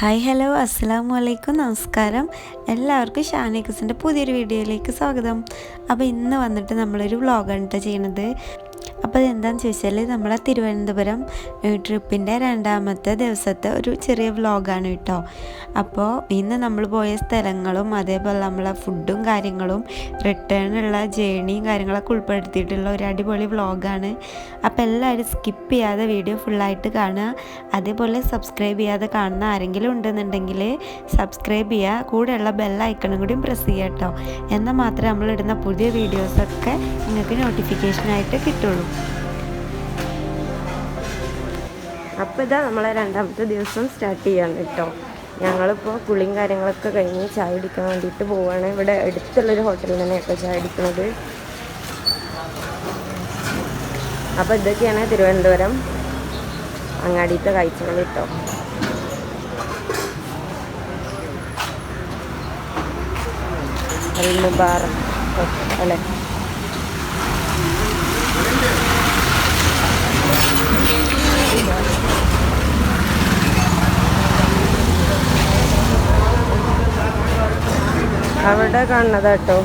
Hi hello അസ്സാം വലൈക്കും നമസ്കാരം. എല്ലാവർക്കും ഷാനിക്കസിന്റെ പുതിയൊരു വീഡിയോയിലേക്ക് സ്വാഗതം. അപ്പോൾ ഇന്ന് വന്നിട്ട് നമ്മളൊരു വ്ളോഗാണ് കേട്ടോ ചെയ്യണത്. അപ്പോൾ അതെന്താണെന്ന് ചോദിച്ചാൽ നമ്മളെ തിരുവനന്തപുരം ട്രിപ്പിന്റെ രണ്ടാമത്തെ ദിവസത്തെ ഒരു ചെറിയ വ്ലോഗാണ് കേട്ടോ. അപ്പോൾ ഇന്ന് നമ്മൾ പോയ സ്ഥലങ്ങളും അതേപോലെ നമ്മളെ ഫുഡും കാര്യങ്ങളും റിട്ടേണുള്ള ജേണിയും കാര്യങ്ങളൊക്കെ ഉൾപ്പെടുത്തിയിട്ടുള്ള ഒരു അടിപൊളി വ്ളോഗാണ് അപ്പോൾ എല്ലാവരും സ്കിപ്പ് ചെയ്യാതെ വീഡിയോ ഫുള്ളായിട്ട് കാണുക. അതേപോലെ സബ്സ്ക്രൈബ് ചെയ്യാതെ കാണുന്ന ആരെങ്കിലും ഉണ്ടെന്നുണ്ടെങ്കിൽ സബ്സ്ക്രൈബ് ചെയ്യുക. കൂടെയുള്ള ബെല്ലൈക്കണും കൂടിയും പ്രസ് ചെയ്യുക കേട്ടോ. എന്നാൽ മാത്രമേ നമ്മളിടുന്ന പുതിയ വീഡിയോസൊക്കെ നിങ്ങൾക്ക് നോട്ടിഫിക്കേഷനായിട്ട് കിട്ടുള്ളൂ. അപ്പോൾ ഇതാ നമ്മളെ രണ്ടാമത്തെ ദിവസം സ്റ്റാർട്ട് ചെയ്യാണ് കേട്ടോ. ഞങ്ങളിപ്പോൾ കുളിയും കാര്യങ്ങളൊക്കെ കഴിഞ്ഞ് ചായ കുടിക്കാൻ വേണ്ടിയിട്ട് പോവുകയാണ് ഇവിടെ അടുത്തുള്ളൊരു ഹോട്ടലിൽ തന്നെയൊക്കെ ചായ കുടിക്കുന്നത് അപ്പോൾ ഇതൊക്കെയാണ് തിരുവനന്തപുരം അങ്ങാടിത്തെ കാഴ്ചകൾ കേട്ടോ അൽ Thank അല്ലേ? അവിടെ കാണുന്നത് കേട്ടോ.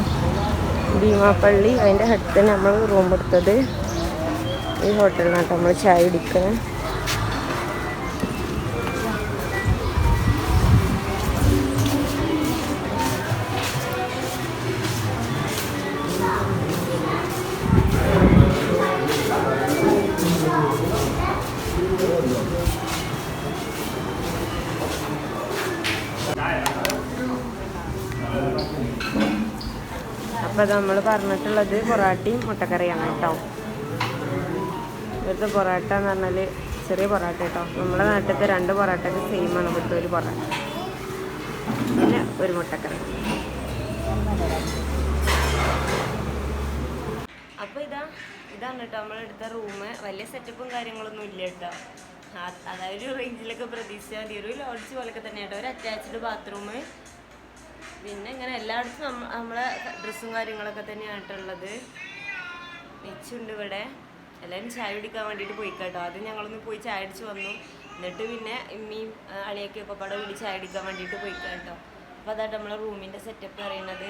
ഭീമാപ്പള്ളി. അതിന്റെ അടുത്ത് നമ്മൾ റൂം എടുത്തത്. ഈ ഹോട്ടലിനാട്ടോ നമ്മൾ ചായ കുടിക്കുന്നത് അപ്പോൾ നമ്മൾ പറഞ്ഞിട്ടുള്ളത് പൊറാട്ടയും മുട്ടക്കറിയാണ് കേട്ടോ. ഇവിടുത്തെ പൊറാട്ട എന്ന് പറഞ്ഞാൽ ചെറിയ പൊറാട്ട കേട്ടോ. നമ്മുടെ നാട്ടിലത്തെ രണ്ട് പൊറാട്ടയ്ക്ക് സെയിം ആണ് ഇവിടുത്തെ ഒരു പൊറാട്ട. പിന്നെ ഒരു മുട്ടക്കറി. അപ്പോൾ ഇതാ ഇതാണ് കേട്ടോ നമ്മളെടുത്ത റൂം വലിയ സെറ്റപ്പും കാര്യങ്ങളൊന്നും ഇല്ല കേട്ടോ. അതായത് റേഞ്ചിലൊക്കെ പ്രതീക്ഷിച്ചാൽ മതി. ഒരു ലോഡ്ജ് പോലൊക്കെ തന്നെ കേട്ടോ. ഒരു അറ്റാച്ച്ഡ് ബാത്റൂം പിന്നെ ഇങ്ങനെ എല്ലായിടത്തും നമ്മളെ ഡ്രസ്സും കാര്യങ്ങളൊക്കെ തന്നെയായിട്ടുള്ളത്. മിച്ചുണ്ട് ഇവിടെ. എല്ലാവരും ചായ കുടിക്കാൻ വേണ്ടിയിട്ട് പോയി കേട്ടോ ആദ്യം ഞങ്ങളൊന്ന് പോയി ചായ അടിച്ച് വന്നു. എന്നിട്ട് പിന്നെ ഇമ്മയും അളിയൊക്കെ ഒക്കെ പാടെ കൂടി ചായ അടിക്കാൻ വേണ്ടിയിട്ട് പോയി കേട്ടോ അപ്പോൾ അതായിട്ട് നമ്മളെ റൂമിന്റെ സെറ്റപ്പ് പറയുന്നത്.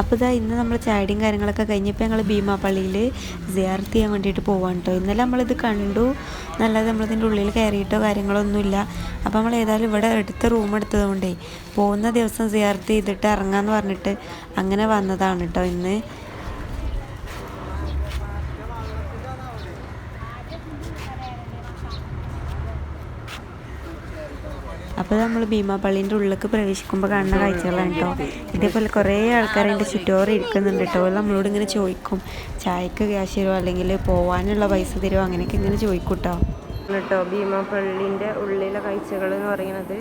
അപ്പോൾ ഇതാ ഇന്ന് നമ്മൾ ചാടിയും കാര്യങ്ങളൊക്കെ കഴിഞ്ഞപ്പോൾ ഞങ്ങൾ ഭീമാപ്പള്ളിയിൽ സിയാർത്ത് ചെയ്യാൻ വേണ്ടിയിട്ട് പോവാണ് കേട്ടോ ഇന്നലെ നമ്മളിത് കണ്ടു. നല്ലത് നമ്മളിതിന്റെ ഉള്ളിൽ കയറിയിട്ടോ കാര്യങ്ങളൊന്നുമില്ല. അപ്പോൾ നമ്മൾ ഏതായാലും ഇവിടെ എടുത്ത റൂം എടുത്തതുകൊണ്ടേ പോകുന്ന ദിവസം സിയാർത്ത് ചെയ്തിട്ട് ഇറങ്ങാമെന്ന് പറഞ്ഞിട്ട് അങ്ങനെ വന്നതാണ് കേട്ടോ ഇന്ന്. അപ്പോൾ നമ്മൾ ഭീമാപള്ളീന്റെ ഉള്ളിലേക്ക് പ്രവേശിക്കുമ്പോൾ കാണുന്ന കാഴ്ചകളാണ് കേട്ടോ ഇതേപോലെ കുറേ ആൾക്കാർ എന്റെ ചുറ്റോറ് ഇരിക്കുന്നുണ്ട് കേട്ടോ നമ്മളോട് ഇങ്ങനെ ചോദിക്കും ചായക്ക് ക്യാഷ് തരുമോ അല്ലെങ്കിൽ പോവാനുള്ള പൈസ തരുമോ അങ്ങനെയൊക്കെ ഇങ്ങനെ ചോദിക്കും കേട്ടോ കേട്ടോ ഭീമാപ്പള്ളിന്റെ ഉള്ളിലെ കാഴ്ചകൾ എന്ന് പറയുന്നത്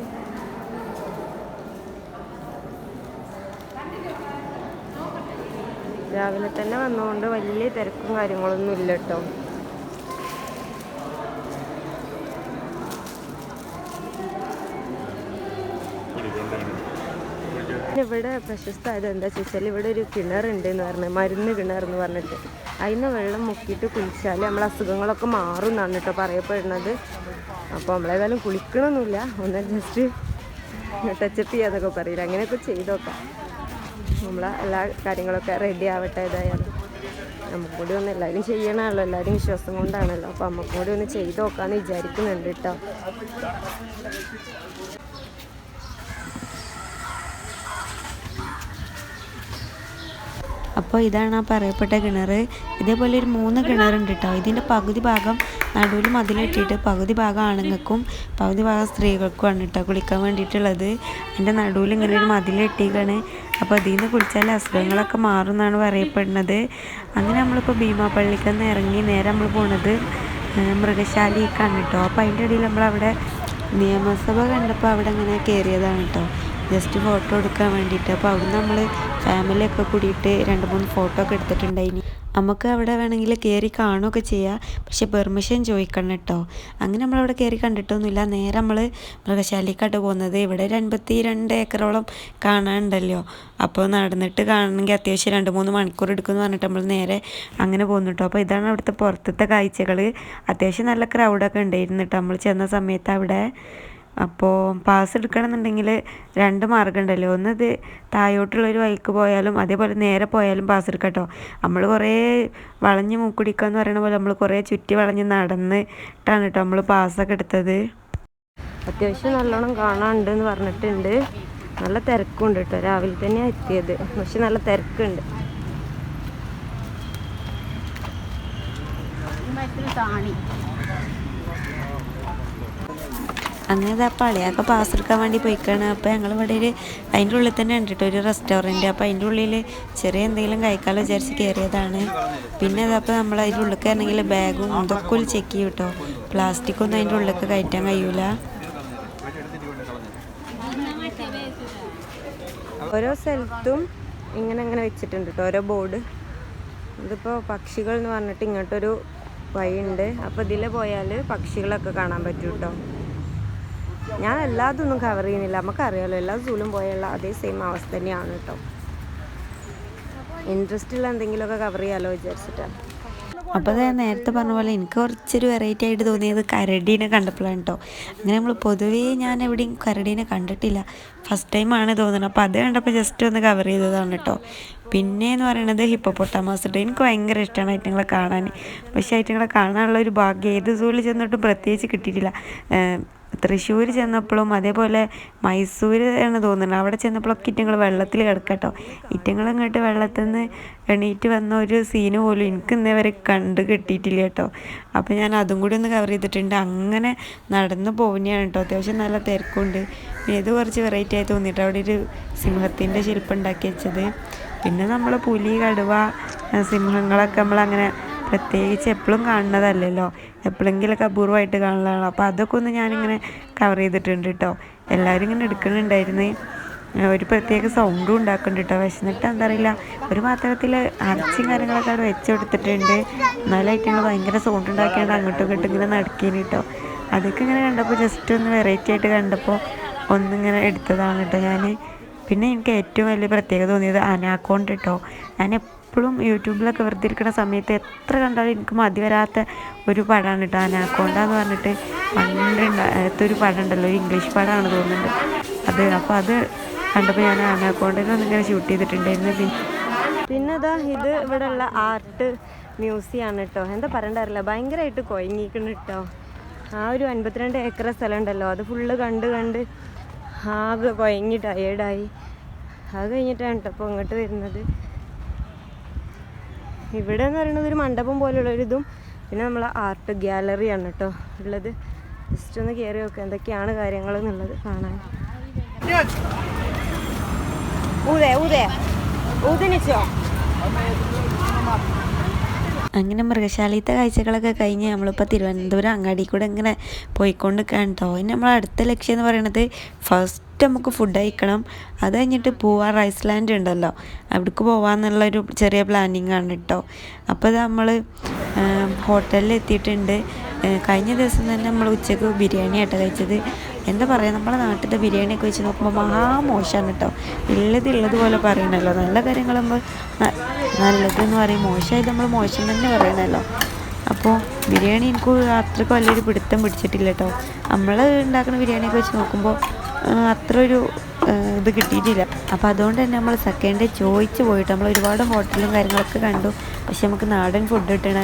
രാവിലെ തന്നെ വന്നുകൊണ്ട് വലിയ തിരക്കും കാര്യങ്ങളൊന്നും ഇല്ല കേട്ടോ ഇവിടെ പ്രശസ്തമായത് എന്താ വെച്ചാൽ ഇവിടെ ഒരു കിണറുണ്ട് എന്ന് പറഞ്ഞു മരുന്ന് കിണർ എന്ന് പറഞ്ഞിട്ട്. അതിന് വെള്ളം മുക്കിയിട്ട് കുളിച്ചാൽ നമ്മളെ അസുഖങ്ങളൊക്കെ മാറും എന്നാണ് കേട്ടോ പറയപ്പെടുന്നത്. അപ്പോൾ നമ്മളേതായാലും കുളിക്കണമൊന്നുമില്ല ഒന്ന് ജസ്റ്റ് ടച്ചപ്പ് ചെയ്യാന്നൊക്കെ പറയില്ല. അങ്ങനെയൊക്കെ ചെയ്ത് നോക്കാം നമ്മളെ എല്ലാ കാര്യങ്ങളൊക്കെ റെഡി ആവട്ടെ ഏതായാലും. നമുക്ക് കൂടി ഒന്ന് എല്ലാവരും ചെയ്യണമല്ലോ. എല്ലാവരും വിശ്വാസം കൊണ്ടാണല്ലോ. അപ്പോൾ നമുക്ക് കൂടി ഒന്ന് ചെയ്ത് നോക്കാമെന്ന് വിചാരിക്കുന്നുണ്ട് കേട്ടോ അപ്പോൾ ഇതാണ് ആ പറയപ്പെട്ട കിണർ ഇതേപോലെ ഒരു മൂന്ന് കിണറുണ്ട് കേട്ടോ ഇതിന്റെ പകുതി ഭാഗം നടുവിൽ മതിലിട്ടിട്ട് പകുതി ഭാഗം ആണുങ്ങൾക്കും പകുതി ഭാഗം സ്ത്രീകൾക്കുമാണ് കേട്ടോ കുളിക്കാൻ വേണ്ടിയിട്ടുള്ളത്. എന്റെ നടുവിൽ ഇങ്ങനെ ഒരു മതിലിട്ടിക്കാണ് അപ്പോൾ അതിൽ നിന്ന് കുളിച്ചാൽ അസുഖങ്ങളൊക്കെ മാറും എന്നാണ് പറയപ്പെടുന്നത്. അങ്ങനെ നമ്മളിപ്പോൾ ഭീമാപ്പള്ളിക്ക് നിന്ന് ഇറങ്ങി നേരെ നമ്മൾ പോണത് മൃഗശാലയ്ക്കാണ് കേട്ടോ അപ്പോൾ അതിന്റെ ഇടയിൽ നമ്മളവിടെ നിയമസഭ കണ്ടപ്പോൾ അവിടെ അങ്ങനെ കയറിയതാണ് കേട്ടോ ജസ്റ്റ് ഫോട്ടോ എടുക്കാൻ വേണ്ടിയിട്ട്. അപ്പോൾ അവിടെ നമ്മൾ ഫാമിലിയൊക്കെ കൂടിയിട്ട് രണ്ട് മൂന്ന് ഫോട്ടോ ഒക്കെ എടുത്തിട്ടുണ്ടായിനി. നമുക്ക് അവിടെ വേണമെങ്കിൽ കയറി കാണുകയൊക്കെ ചെയ്യാം. പക്ഷെ പെർമിഷൻ ചോദിക്കണം കേട്ടോ അങ്ങനെ നമ്മളവിടെ കയറി കണ്ടിട്ടൊന്നുമില്ല. നേരെ നമ്മൾ മൃഗശാലയ്ക്കാട്ട് പോകുന്നത് ഇവിടെ ഒരു അൻപത്തി രണ്ട് ഏക്കറോളം കാണാനുണ്ടല്ലോ. അപ്പോൾ നടന്നിട്ട് കാണണമെങ്കിൽ അത്യാവശ്യം രണ്ട് മൂന്ന് മണിക്കൂർ എടുക്കുമെന്ന് പറഞ്ഞിട്ട് നമ്മൾ നേരെ അങ്ങനെ പോകുന്നു കേട്ടോ അപ്പോൾ ഇതാണ് അവിടുത്തെ പുറത്തത്തെ കാഴ്ചകൾ അത്യാവശ്യം നല്ല ക്രൗഡൊക്കെ ഉണ്ടായിരുന്നു കേട്ടോ നമ്മൾ ചെന്ന സമയത്ത് അവിടെ. അപ്പോൾ പാസ് എടുക്കണമെന്നുണ്ടെങ്കിൽ രണ്ട് മാർഗമുണ്ടല്ലോ ഒന്ന് ഇത് താഴോട്ടുള്ളൊരു വഴിക്ക് പോയാലും അതേപോലെ നേരെ പോയാലും പാസ് എടുക്കട്ടോ. കേട്ടോ നമ്മൾ കുറേ വളഞ്ഞ് മൂക്കുടിക്കുക എന്ന് പറയുന്ന പോലെ നമ്മൾ കുറേ ചുറ്റി വളഞ്ഞ് നടന്നിട്ടാണ് കേട്ടോ നമ്മൾ പാസ്സൊക്കെ എടുത്തത്. അത്യാവശ്യം നല്ലോണം കാണാനുണ്ട് എന്ന് പറഞ്ഞിട്ടുണ്ട്. നല്ല തിരക്കുണ്ട് കേട്ടോ രാവിലെ തന്നെയാണ് എത്തിയത്. പക്ഷെ നല്ല തിരക്കുണ്ട്. അങ്ങനെ ഇതാ പളിയൊക്കെ പാസ് എടുക്കാൻ വേണ്ടി പോയിക്കാണ്. അപ്പോൾ ഞങ്ങൾ ഇവിടെ ഒരു അതിന്റെ ഉള്ളിൽ തന്നെ കണ്ടിട്ട് ഒരു റെസ്റ്റോറന്റ് അപ്പോൾ അതിന്റെ ഉള്ളിൽ ചെറിയ എന്തെങ്കിലും കഴിക്കാമല്ലോ വിചാരിച്ച് കയറിയതാണ് പിന്നെ അതപ്പോൾ നമ്മൾ അതിന്റെ ഉള്ളിൽ കയറണമെങ്കിൽ ബാഗും ഇതൊക്കെ ഒരു ചെക്ക് ചെയ്യും കേട്ടോ പ്ലാസ്റ്റിക് ഒന്നും അതിന്റെ ഉള്ളിലേക്ക് കയറ്റാൻ കഴിയൂല. ഓരോ സ്ഥലത്തും ഇങ്ങനെ ഇങ്ങനെ വെച്ചിട്ടുണ്ട് കേട്ടോ ഓരോ ബോർഡ് ഇതിപ്പോൾ പക്ഷികൾ എന്ന് പറഞ്ഞിട്ട് ഇങ്ങോട്ടൊരു വഴിയുണ്ട്. അപ്പോൾ ഇതിൽ പോയാൽ പക്ഷികളൊക്കെ കാണാൻ പറ്റും കേട്ടോ ഞാൻ എല്ലാതൊന്നും കവർ ചെയ്യുന്നില്ല. നമുക്കറിയാലോ എല്ലാ സൂലും പോയുള്ള അതേ സെയിം അവസ്ഥ തന്നെയാണ് കേട്ടോ ഇൻട്രസ്റ്റ് ഉള്ള എന്തെങ്കിലുമൊക്കെ കവർ ചെയ്യാലോ വിചാരിച്ചിട്ടാണ് അപ്പോൾ അത് ഞാൻ നേരത്തെ പറഞ്ഞ പോലെ എനിക്ക് കുറച്ചൊരു വെറൈറ്റി ആയിട്ട് തോന്നിയത് കരടീനെ കണ്ടപ്പോഴാണ് കേട്ടോ അങ്ങനെ നമ്മൾ പൊതുവേ ഞാൻ എവിടെയും കരടീനെ കണ്ടിട്ടില്ല. ഫസ്റ്റ് ടൈമാണ് തോന്നുന്നത് അപ്പോൾ അത് കണ്ടപ്പോൾ ജസ്റ്റ് ഒന്ന് കവർ ചെയ്തതാണ് കേട്ടോ പിന്നെ എന്ന് പറയുന്നത് ഹിപ്പോപ്പൊട്ടാമസ് കേട്ടോ എനിക്ക് ഭയങ്കര ഇഷ്ടമാണ് ഐറ്റങ്ങളെ കാണാൻ. പക്ഷേ ഐറ്റങ്ങളെ കാണാനുള്ള ഒരു ഭാഗ്യം ഏത് സൂളിൽ ചെന്നിട്ടും പ്രത്യേകിച്ച് കിട്ടിയിട്ടില്ല. തൃശ്ശൂർ ചെന്നപ്പോഴും അതേപോലെ മൈസൂർ ആണ് തോന്നുന്നത് അവിടെ ചെന്നപ്പോഴൊക്കെ ഇറ്റങ്ങൾ വെള്ളത്തിൽ കിടക്കട്ടോ. ഇറ്റങ്ങൾ ഇങ്ങോട്ട് വെള്ളത്തിൽ നിന്ന് എണീറ്റ് വന്ന ഒരു സീന് പോലും എനിക്ക് ഇന്നേ വരെ കണ്ട് കിട്ടിയിട്ടില്ല കേട്ടോ. അപ്പോൾ ഞാൻ അതും കൂടി ഒന്ന് കവർ ചെയ്തിട്ടുണ്ട്. അങ്ങനെ നടന്നു പോകുന്നതാണ് കേട്ടോ. അത്യാവശ്യം നല്ല തിരക്കുണ്ട്. ഇത് കുറച്ച് വെറൈറ്റി ആയി തോന്നിയിട്ട് അവിടെ ഒരു സിംഹത്തിന്റെ ശില്പം ഉണ്ടാക്കി വെച്ചത്. പിന്നെ നമ്മൾ പുലി കടുവ സിംഹങ്ങളൊക്കെ നമ്മളങ്ങനെ പ്രത്യേകിച്ച് എപ്പോഴും കാണുന്നതല്ലല്ലോ. എപ്പോഴെങ്കിലൊക്കെ അപൂർവമായിട്ട് കാണുന്നതാണ്. അപ്പോൾ അതൊക്കെ ഒന്ന് ഞാനിങ്ങനെ കവർ ചെയ്തിട്ടുണ്ട് കേട്ടോ എല്ലാവരും ഇങ്ങനെ എടുക്കുന്നുണ്ടായിരുന്നു. ഒരു പ്രത്യേക സൗണ്ടും ഉണ്ടാക്കുന്നുണ്ട് കേട്ടോ വിശന്നിട്ട് എന്താ അറിയില്ല. ഒരു പാത്രത്തിൽ അരച്ചും കാര്യങ്ങളൊക്കെ അവിടെ വെച്ച് കൊടുത്തിട്ടുണ്ട്. ഐറ്റങ്ങൾ ഭയങ്കര സൗണ്ട് ഉണ്ടാക്കിയാണ് അങ്ങോട്ടും ഇങ്ങോട്ടും ഇങ്ങനെ നടക്കേന് കേട്ടോ അതൊക്കെ ഇങ്ങനെ കണ്ടപ്പോൾ ജസ്റ്റ് ഒന്ന് വെറൈറ്റി ആയിട്ട് കണ്ടപ്പോൾ ഒന്നിങ്ങനെ എടുത്തതാണ് കേട്ടോ ഞാൻ പിന്നെ എനിക്ക് ഏറ്റവും വലിയ പ്രത്യേകത തോന്നിയത് അനാക്കോണ്ട് കേട്ടോ ഞാൻ എപ്പോഴും യൂട്യൂബിലൊക്കെ വെറുതെ ഇരിക്കുന്ന സമയത്ത് എത്ര കണ്ടാലും എനിക്ക് മതി വരാത്ത ഒരു പടമാണ് കേട്ടോ അനാക്കോണ്ട എന്ന് പറഞ്ഞിട്ട് പണ്ട് ഒരു പടം ഉണ്ടല്ലോ ഒരു ഇംഗ്ലീഷ് പടമാണ് തോന്നുന്നുണ്ട്. അത് അപ്പോൾ അത് കണ്ടപ്പോൾ ഞാൻ അനാക്കോണ്ടയിൽ ഇങ്ങനെ ഷൂട്ട് ചെയ്തിട്ടുണ്ടായിരുന്നു. പിന്നെ പിന്നെ ഇതാ ഇത് ഉള്ള ആർട്ട് മ്യൂസിയം ആണ് കേട്ടോ. എന്താ പറയണ്ടറിയില്ല ഭയങ്കരമായിട്ട് കൊയങ്ങിക്കണം കേട്ടോ. ആ ഒരു അൻപത്തിരണ്ട് ഏക്കർ സ്ഥലം ഉണ്ടല്ലോ അത് ഫുള്ള് കണ്ട് കണ്ട് ആകെ കൊയങ്ങി ടയേർഡായി അത് കഴിഞ്ഞിട്ടാണ് കേട്ടോ ഇപ്പോൾ ഇങ്ങോട്ട് വരുന്നത്. ഇവിടെ എന്ന് പറയുന്നത് ഒരു മണ്ഡപം പോലെയുള്ള ഒരു ഇതും. പിന്നെ നമ്മൾ ആർട്ട് ഗ്യാലറിയാണ് കേട്ടോ ഉള്ളത്. ജസ്റ്റ് ഒന്ന് കയറി നോക്കുക എന്തൊക്കെയാണ് കാര്യങ്ങൾ എന്നുള്ളത് കാണാൻ. അങ്ങനെ മൃഗശാലയത്തെ കാഴ്ചകളൊക്കെ കഴിഞ്ഞ് നമ്മളിപ്പോൾ തിരുവനന്തപുരം അങ്ങാടി കൂടെ ഇങ്ങനെ പോയിക്കൊണ്ട് കേട്ടോ. ഇനി നമ്മളെ അടുത്ത ലക്ഷ്യം എന്ന് പറയുന്നത് ഫസ്റ്റ് നമുക്ക് ഫുഡ് കഴിക്കണം. അത് കഴിഞ്ഞിട്ട് റൈസ് ലാൻഡ് ഉണ്ടല്ലോ. അവിടേക്ക് പോകാമെന്നുള്ളൊരു ചെറിയ പ്ലാനിങ് ആണ് കേട്ടോ അപ്പോൾ നമ്മൾ ഹോട്ടലിൽ എത്തിയിട്ടുണ്ട്. കഴിഞ്ഞ ദിവസം തന്നെ നമ്മൾ ഉച്ചയ്ക്ക് ബിരിയാണി ആയിട്ട് കഴിച്ചത്. എന്താ പറയുക നമ്മുടെ നാട്ടിലത്തെ ബിരിയാണിയൊക്കെ വെച്ച് നോക്കുമ്പോൾ മഹാ മോശമാണ് കേട്ടോ ഉള്ളത് ഉള്ളതുപോലെ പറയണല്ലോ. നല്ല കാര്യങ്ങൾ നമ്മൾ ന- നല്ലതെന്ന് പറയും. മോശമായത് നമ്മൾ മോശം തന്നെ പറയണല്ലോ. അപ്പോൾ ബിരിയാണി എനിക്ക് അത്രയ്ക്ക് വലിയൊരു പിടുത്തം പിടിച്ചിട്ടില്ല കേട്ടോ നമ്മൾ ഉണ്ടാക്കുന്ന ബിരിയാണിയൊക്കെ വെച്ച് നോക്കുമ്പോൾ അത്ര ഒരു ഇത് കിട്ടിയിട്ടില്ല. അപ്പോൾ അതുകൊണ്ട് തന്നെ നമ്മൾ സെക്കൻഡ് ഡേ ചോദിച്ച് പോയിട്ട് നമ്മൾ ഒരുപാട് ഹോട്ടലും കാര്യങ്ങളൊക്കെ കണ്ടു. പക്ഷെ നമുക്ക് നാടൻ ഫുഡ് കിട്ടണ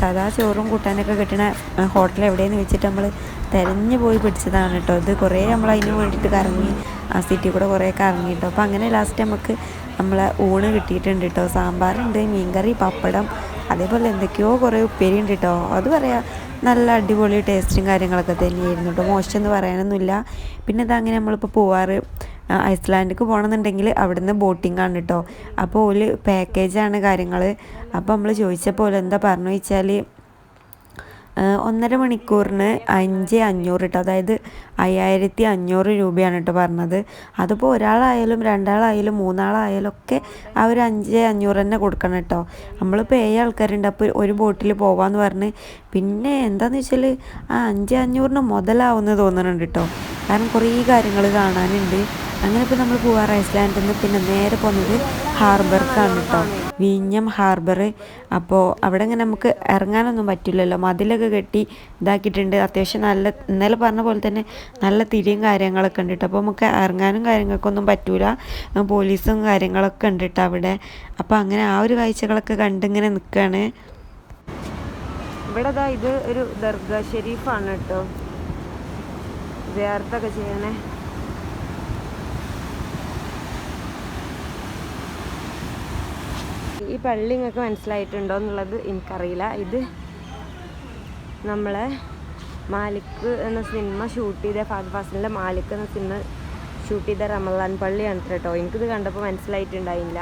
സദാ ചോറും കൂട്ടാനൊക്കെ കിട്ടണ ഹോട്ടൽ എവിടെയെന്ന് വെച്ചിട്ട് നമ്മൾ തിരഞ്ഞു പോയി പിടിച്ചതാണ് കേട്ടോ ഇത് കുറേ നമ്മൾ അതിന് വേണ്ടിയിട്ട് കറങ്ങി ആ സിറ്റി കൂടെ കുറേ കറങ്ങി കേട്ടോ അപ്പോൾ അങ്ങനെ ലാസ്റ്റ് നമുക്ക് നമ്മളെ ഊണ് കിട്ടിയിട്ടുണ്ട് കേട്ടോ സാമ്പാറുണ്ട് മീൻകറി പപ്പടം അതേപോലെ എന്തൊക്കെയോ കുറേ ഉപ്പേരി ഉണ്ട് കേട്ടോ അത് പറയാം നല്ല അടിപൊളി ടേസ്റ്റും കാര്യങ്ങളൊക്കെ തന്നെയായിരുന്നു കേട്ടോ മോശം എന്ന് പറയാനൊന്നുമില്ല. പിന്നെ ഇതങ്ങനെ നമ്മളിപ്പോൾ പോവാറ്. ഐസ്ലാൻഡിലേക്ക് പോകണമെന്നുണ്ടെങ്കിൽ അവിടുന്ന് ബോട്ടിംഗ് ആണ് കേട്ടോ അപ്പോൾ ഒരു പാക്കേജാണ് കാര്യങ്ങൾ അപ്പോൾ നമ്മൾ ചോദിച്ചപ്പോൾ എന്താ പറഞ്ഞു വെച്ചാൽ ഒന്നര മണിക്കൂറിന് അഞ്ച് അഞ്ഞൂറ് കേട്ടോ അതായത് അയ്യായിരത്തി അഞ്ഞൂറ് രൂപയാണ് കേട്ടോ പറഞ്ഞത്. അതിപ്പോൾ ഒരാളായാലും രണ്ടാളായാലും മൂന്നാളായാലും ഒക്കെ ആ ഒരു അഞ്ച് അഞ്ഞൂറ് തന്നെ കൊടുക്കണം കേട്ടോ നമ്മളിപ്പോൾ ഏഴ് ആൾക്കാരുണ്ട്. അപ്പോൾ ഒരു ബോട്ടിൽ പോവാന്ന് പറഞ്ഞ് പിന്നെ എന്താണെന്ന് വെച്ചാൽ ആ അഞ്ച് അഞ്ഞൂറിന് മുതലാവുമെന്ന് തോന്നുന്നുണ്ട് കേട്ടോ കാരണം കുറേ കാര്യങ്ങൾ കാണാനുണ്ട്. അങ്ങനെ ഇപ്പോൾ നമ്മൾ പോവാറ് ഐസ്ലാൻഡിൽ നിന്ന് പിന്നെ നേരെ പോകുന്നത് ഹാർബർക്കാണ് കേട്ടോ വിഴിഞ്ഞം ഹാർബർ. അപ്പോൾ അവിടെ ഇങ്ങനെ നമുക്ക് ഇറങ്ങാനൊന്നും പറ്റില്ലല്ലോ. മതിലൊക്കെ കെട്ടി ഇതാക്കിയിട്ടുണ്ട്. അത്യാവശ്യം നല്ല ഇന്നലെ പറഞ്ഞ പോലെ തന്നെ നല്ല തിരിയും കാര്യങ്ങളൊക്കെ ഉണ്ട് കേട്ടോ അപ്പോൾ നമുക്ക് ഇറങ്ങാനും കാര്യങ്ങൾക്കൊന്നും പറ്റൂല. പോലീസും കാര്യങ്ങളൊക്കെ ഉണ്ട് കേട്ടോ അവിടെ. അപ്പോൾ അങ്ങനെ ആ ഒരു കാഴ്ചകളൊക്കെ കണ്ടിങ്ങനെ നിൽക്കുകയാണ് ഇവിടെ ഇത് ഒരു ദർഗ ഷെരീഫാണ് കേട്ടോ. വേർത്തൊക്കെ ചെയ്യണേ. ഈ പള്ളി നിങ്ങൾക്ക് മനസ്സിലായിട്ടുണ്ടോ എന്നുള്ളത് എനിക്കറിയില്ല. ഇത് നമ്മളെ മാലിക് എന്ന സിനിമ ഷൂട്ട് ചെയ്ത ഫാദ് ഫാസിലെ മാലിക് എന്ന സിനിമ ഷൂട്ട് ചെയ്ത റമലാൻ പള്ളിയാണ് കേട്ടോ എനിക്കിത് കണ്ടപ്പോൾ മനസ്സിലായിട്ടുണ്ടായില്ല.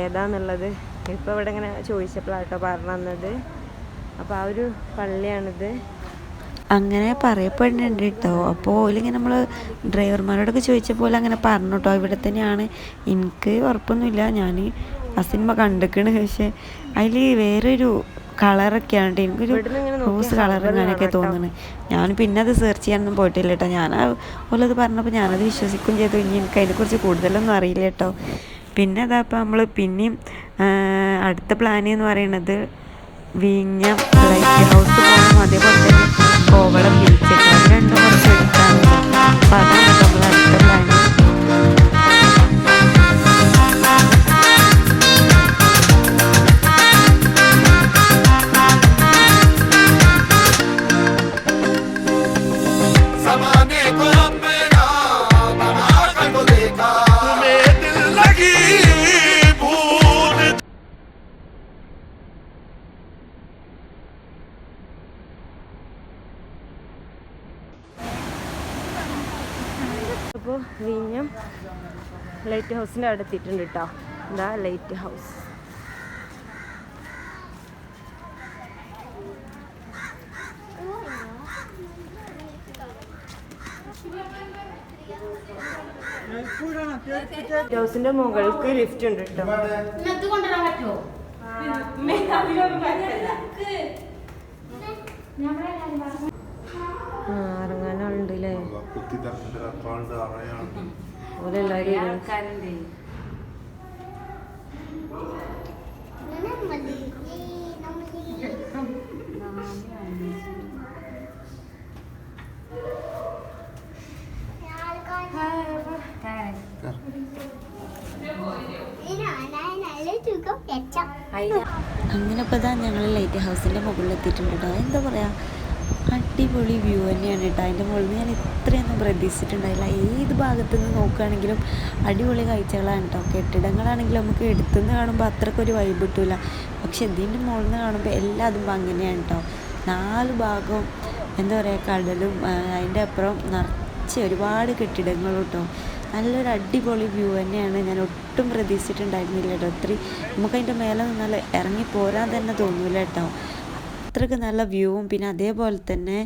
ഏതാന്നുള്ളത് ഇപ്പോൾ ഇവിടെ ഇങ്ങനെ ചോദിച്ചപ്പോഴാണ് കേട്ടോ പറഞ്ഞു തന്നത് അപ്പോൾ ആ ഒരു പള്ളിയാണിത്. അങ്ങനെ പറയപ്പെടുന്നുണ്ട് കേട്ടോ അപ്പോൾ ഇല്ലെങ്കിൽ നമ്മൾ ഡ്രൈവർമാരോടൊക്കെ ചോദിച്ചപ്പോൾ അങ്ങനെ പറഞ്ഞു കേട്ടോ ഇവിടെ തന്നെയാണ്. എനിക്ക് ഉറപ്പൊന്നുമില്ല. ഞാൻ ആ സിനിമ കണ്ടിരിക്കണ പക്ഷേ അതിൽ വേറൊരു കളറൊക്കെയാണ്. എനിക്കൊരു റോസ് അങ്ങനെയൊക്കെ തോന്നുന്നത് ഞാൻ പിന്നെ അത് സെർച്ച് ചെയ്യാനൊന്നും പോയിട്ടില്ല കേട്ടോ ഞാൻ ഓലത് പറഞ്ഞപ്പോൾ ഞാനത് വിശ്വസിക്കുകയും ചെയ്തു. ഇനി എനിക്ക് അതിനെക്കുറിച്ച് കൂടുതലൊന്നും അറിയില്ല കേട്ടോ പിന്നെ അതാ ഇപ്പോൾ നമ്മൾ പിന്നെയും അടുത്ത പ്ലാൻ എന്ന് പറയുന്നത് വീഞ്ഞ ലൈറ്റ് ഹൗസ് പോകണം അതേപോലെ തന്നെ കോവളം ബീച്ച് രണ്ടും കുറച്ച് എടുത്താണ് അപ്പോൾ അതാണ് നമ്മൾ അടുത്ത പ്ലാൻ ലൈറ്റ് ഹൗസിന്റെ അവിടെ എത്തിയിട്ടുണ്ട് കേട്ടോ എന്താ ലൈറ്റ് ഹൗസ് ഹൗസിന്റെ മുകൾക്ക് ലിഫ്റ്റ് ഉണ്ട് കേട്ടോ ഇറങ്ങാനുണ്ട് അല്ലേ ഇരുന്ന് അങ്ങനെ ഇപ്പോൾ ഇതാ. ഞങ്ങൾ ലൈറ്റ് ഹൗസിന്റെ മുകളിൽ എത്തിയിട്ടുണ്ട് കേട്ടോ എന്താ പറയുക അടിപൊളി വ്യൂ തന്നെയാണ് കേട്ടോ. അതിന്റെ മുകളിൽ ഞാൻ ഇത്രയൊന്നും പ്രതീക്ഷിച്ചിട്ടുണ്ടായില്ല. ഏത് ഭാഗത്തു നിന്ന് നോക്കുകയാണെങ്കിലും അടിപൊളി കാഴ്ചകളാണ് കേട്ടോ. കെട്ടിടങ്ങളാണെങ്കിലും നമുക്ക് എടുത്തുനിന്ന് കാണുമ്പോൾ അത്രക്കൊരു വൈബ് കിട്ടില്ല പക്ഷെ ഇതിന്റെ മുകളിൽ നിന്ന് കാണുമ്പോൾ എല്ലാതും അങ്ങനെയാണ് കേട്ടോ. നാല് ഭാഗവും എന്താ പറയുക കടലും അതിന്റെ അപ്പുറം നിറച്ച് ഒരുപാട് കെട്ടിടങ്ങളും കേട്ടോ. നല്ലൊരു അടിപൊളി വ്യൂ തന്നെയാണ്. ഞാൻ ഒട്ടും പ്രതീക്ഷിച്ചിട്ടുണ്ടായിരുന്നില്ല കേട്ടോ. ഒത്തിരി നമുക്കതിന്റെ മേലെ നിന്നാൽ ഇറങ്ങി പോരാൻ തന്നെ തോന്നില്ല കേട്ടോ. അത്രയ്ക്ക് നല്ല വ്യൂവും പിന്നെ അതേപോലെ തന്നെ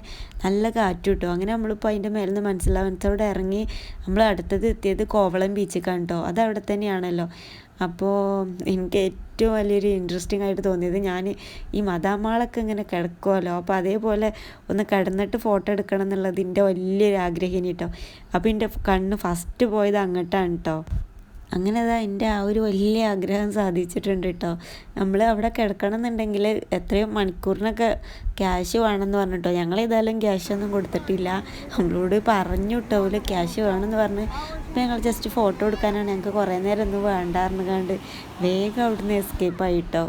നല്ല കാറ്റും കിട്ടും അങ്ങനെ നമ്മളിപ്പോൾ അതിന്റെ മേലെ നിന്ന് മനസ്സിലാവുന്നതോടെ ഇറങ്ങി നമ്മൾ അടുത്തത് എത്തിയത് കോവളം ബീച്ചിലേക്കാണ് കേട്ടോ അത് അവിടെ തന്നെയാണല്ലോ. അപ്പോൾ എനിക്ക് ഏറ്റവും വലിയൊരു ഇൻട്രസ്റ്റിംഗ് ആയിട്ട് തോന്നിയത് ഞാൻ ഈ മദാമാളൊക്കെ ഇങ്ങനെ കിടക്കുമല്ലോ അപ്പോൾ അതേപോലെ ഒന്ന് കിടന്നിട്ട് ഫോട്ടോ എടുക്കണം എന്നുള്ളത് എന്റെ വലിയൊരു ആഗ്രഹം കേട്ടോ അപ്പോൾ എന്റെ കണ്ണ് ഫസ്റ്റ് പോയത് അങ്ങോട്ടാണ് കേട്ടോ അങ്ങനെ അതാ എന്റെ ആ ഒരു വലിയ ആഗ്രഹം സാധിച്ചിട്ടുണ്ട് കേട്ടോ നമ്മൾ അവിടെ കിടക്കണം എന്നുണ്ടെങ്കിൽ എത്രയും മണിക്കൂറിനൊക്കെ ക്യാഷ് വേണമെന്ന് പറഞ്ഞിട്ടോ. ഞങ്ങൾ ഏതായാലും ക്യാഷ് ഒന്നും കൊടുത്തിട്ടില്ല. നമ്മളോട് പറഞ്ഞു കേട്ടോ അവർ ക്യാഷ് വേണമെന്ന് പറഞ്ഞ് അപ്പോൾ ഞങ്ങൾ ജസ്റ്റ് ഫോട്ടോ എടുക്കാനാണ്. ഞങ്ങൾക്ക് കുറേ നേരം ഒന്നും വേണ്ടായിരുന്നു കണ്ട് വേഗം അവിടുന്ന് എസ്കേപ്പ് ആയിട്ടോ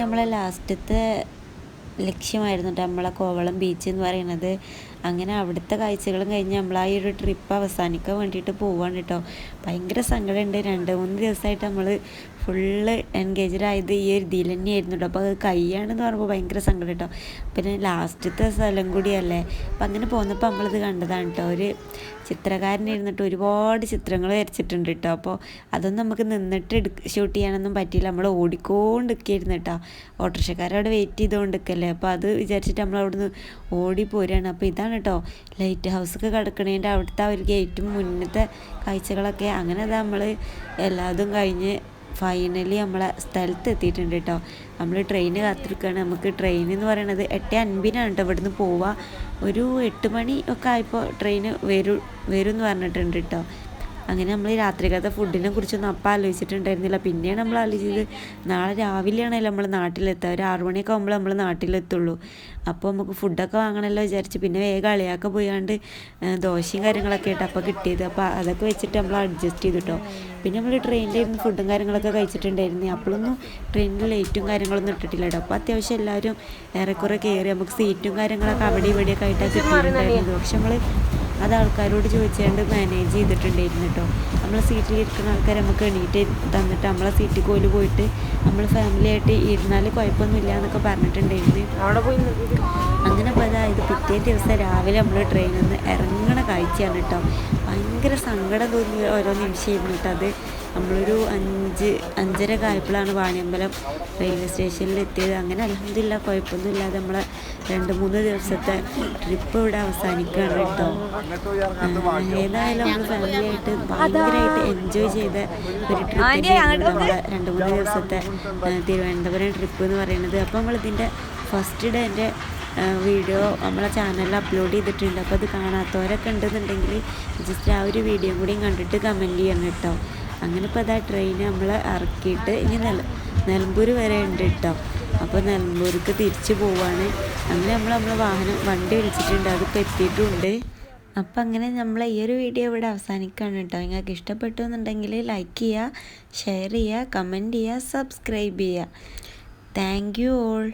നമ്മളെ ലാസ്റ്റത്തെ ലക്ഷ്യമായിരുന്നു നമ്മളെ കോവളം ബീച്ച് എന്ന് പറയുന്നത്. അങ്ങനെ അവിടുത്തെ കാഴ്ചകളും കഴിഞ്ഞ് നമ്മൾ ആ ഒരു ട്രിപ്പ് അവസാനിക്കാൻ വേണ്ടിയിട്ട് പോവാണ് കേട്ടോ. ഭയങ്കര സങ്കടമുണ്ട്. രണ്ട് മൂന്ന് ദിവസമായിട്ട് നമ്മൾ ഫുള്ള് എൻഗേജ്ഡ് ആയത് ഈ ഒരു ഇതിൽ തന്നെയായിരുന്നു കേട്ടോ. അപ്പോൾ അത് കയ്യാണെന്ന് പറയുമ്പോൾ ഭയങ്കര സങ്കടം കേട്ടോ. പിന്നെ ലാസ്റ്റത്തെ സ്ഥലം കൂടിയല്ലേ? അപ്പം അങ്ങനെ പോന്നപ്പോൾ നമ്മളിത് കണ്ടതാണ് കേട്ടോ. ഒരു ചിത്രകാരൻ ഇരുന്നിട്ട് ഒരുപാട് ചിത്രങ്ങൾ വരച്ചിട്ടുണ്ട് കേട്ടോ. അപ്പോൾ അതൊന്നും നമുക്ക് നിന്നിട്ട് എടുക്ക ഷൂട്ട് ചെയ്യാനൊന്നും പറ്റിയില്ല. നമ്മൾ ഓടിക്കൊണ്ടിരിക്കുകയായിരുന്നു കേട്ടോ. ഓട്ടോറിക്ഷക്കാരവിടെ വെയിറ്റ് ചെയ്തുകൊണ്ടിരിക്കല്ലേ അപ്പോൾ അത് വിചാരിച്ചിട്ട് നമ്മൾ അവിടുന്ന് ഓടി പോരുകയാണ് അപ്പോൾ ഇതാണ് കേട്ടോ ലൈറ്റ് ഹൗസൊക്കെ കിടക്കണേന്റെ അവിടുത്തെ ആ ഒരു ഗേറ്റും മുന്നത്തെ കാഴ്ചകളൊക്കെ. അങ്ങനെ അത് നമ്മൾ എല്ലാതും കഴിഞ്ഞ് ഫൈനലി നമ്മളെ സ്ഥലത്ത് എത്തിയിട്ടുണ്ട് കേട്ടോ നമ്മൾ ട്രെയിന് കാത്തിരിക്കുകയാണ് നമുക്ക് ട്രെയിൻ എന്ന് പറയണത് എട്ട് അൻപതിനാണ് കേട്ടോ ഇവിടുന്ന് പോവുക ഒരു എട്ട് മണി ഒക്കെ ആയപ്പോൾ ട്രെയിന് വരും വരും എന്ന് പറഞ്ഞിട്ടുണ്ട് കേട്ടോ അങ്ങനെ നമ്മൾ ഈ രാത്രികാലത്തെ ഫുഡിനെ കുറിച്ചൊന്നും അപ്പം ആലോചിച്ചിട്ടുണ്ടായിരുന്നില്ല. പിന്നെയാണ് നമ്മൾ ആലോചിച്ചത് നാളെ രാവിലെയാണല്ലോ നമ്മൾ നാട്ടിലെത്തുക. ഒരു ആറു മണിയൊക്കെ ആകുമ്പോൾ നമ്മൾ നാട്ടിലെത്തുള്ളൂ. അപ്പോൾ നമുക്ക് ഫുഡൊക്കെ വാങ്ങണമല്ലോ വിചാരിച്ച്. പിന്നെ വേഗം അളിയാക്ക പോയാണ്ട് ദോശയും കാര്യങ്ങളൊക്കെ ആയിട്ട് അപ്പോൾ കിട്ടിയത്. അപ്പോൾ അതൊക്കെ വെച്ചിട്ട് നമ്മൾ അഡ്ജസ്റ്റ് ചെയ്തു കേട്ടോ പിന്നെ നമ്മൾ ട്രെയിനിൽ ഇരുന്ന് ഫുഡും കാര്യങ്ങളൊക്കെ കഴിച്ചിട്ടുണ്ടായിരുന്നു. അപ്പോഴൊന്നും ട്രെയിനിൽ ലേറ്റും കാര്യങ്ങളൊന്നും ഇട്ടിട്ടില്ല കേട്ടോ അപ്പോൾ അത്യാവശ്യം എല്ലാവരും ഏറെക്കുറെ കയറി നമുക്ക് സീറ്റും കാര്യങ്ങളൊക്കെ അവിടെ ഇവിടെയൊക്കെ ആയിട്ടാണ് കിട്ടിയിട്ടുണ്ടായിരുന്നത്. പക്ഷെ നമ്മൾ അത് ആൾക്കാരോട് ചോദിച്ചുകൊണ്ട് മാനേജ് ചെയ്തിട്ടുണ്ടായിരുന്നു കേട്ടോ നമ്മളെ സീറ്റിൽ ഇരിക്കുന്ന ആൾക്കാർ നമുക്ക് എണീറ്റ് തന്നിട്ട് നമ്മളെ സീറ്റിൽ കോൽ പോയിട്ട് നമ്മൾ ഫാമിലിയായിട്ട് ഇരുന്നാൽ കുഴപ്പമൊന്നുമില്ല എന്നൊക്കെ പറഞ്ഞിട്ടുണ്ടായിരുന്നു. അവിടെ പോയി അങ്ങനെ അപ്പോൾ അതായത് പിറ്റേ ദിവസം രാവിലെ നമ്മൾ ട്രെയിനിൽ നിന്ന് ഇറങ്ങണ കാഴ്ചയാണ് കേട്ടോ ഭയങ്കര സങ്കടം തോന്നിയ ഓരോ നിമിഷമായിരുന്നു കേട്ടോ അത്. നമ്മളൊരു അഞ്ച് അഞ്ചര ആയപ്പോഴാണ് വാണിയമ്പലം റെയിൽവേ സ്റ്റേഷനിൽ എത്തിയത് അങ്ങനെ അലഹമില്ല കുഴപ്പമൊന്നും ഇല്ലാതെ നമ്മളെ രണ്ട് മൂന്ന് ദിവസത്തെ ട്രിപ്പ് ഇവിടെ അവസാനിക്കുകയാണ് കേട്ടോ. ഏതായാലും നമ്മൾ ഫാമിലിയായിട്ട് ഭയങ്കരമായിട്ട് എൻജോയ് ചെയ്ത ഒരു ട്രിപ്പ് നമ്മളെ രണ്ട് മൂന്ന് ദിവസത്തെ തിരുവനന്തപുരം ട്രിപ്പ് എന്ന് പറയുന്നത്. അപ്പോൾ നമ്മളിതിന്റെ ഫസ്റ്റ് ഡേന്റെ വീഡിയോ നമ്മളെ ചാനലിൽ അപ്ലോഡ് ചെയ്തിട്ടുണ്ട്. അപ്പോൾ അത് കാണാത്തവരൊക്കെ ഉണ്ടെന്നുണ്ടെങ്കിൽ ജസ്റ്റ് ആ ഒരു വീഡിയോ കൂടിയും കണ്ടിട്ട് കമന്റ് ചെയ്യണം കേട്ടോ. അങ്ങനെ ഇപ്പോൾ അതാ ട്രെയിൻ നമ്മൾ ഇറക്കിയിട്ട് ഇനി നില നിലമ്പൂർ വരെ ഉണ്ട് കേട്ടോ അപ്പോൾ നിലമ്പൂർക്ക് തിരിച്ചു പോവാണ്. അങ്ങനെ നമ്മൾ നമ്മളെ വാഹനം വണ്ടി വിളിച്ചിട്ടുണ്ട്. അതിപ്പോൾ എത്തിയിട്ടുണ്ട്. അപ്പം അങ്ങനെ നമ്മൾ ഈ ഒരു വീഡിയോ ഇവിടെ അവസാനിക്കുകയാണ് കേട്ടോ നിങ്ങൾക്ക് ഇഷ്ടപ്പെട്ടു എന്നുണ്ടെങ്കിൽ ലൈക്ക് ചെയ്യുക ഷെയർ ചെയ്യുക കമന്റ് ചെയ്യുക സബ്സ്ക്രൈബ് ചെയ്യുക താങ്ക് യു ഓൾ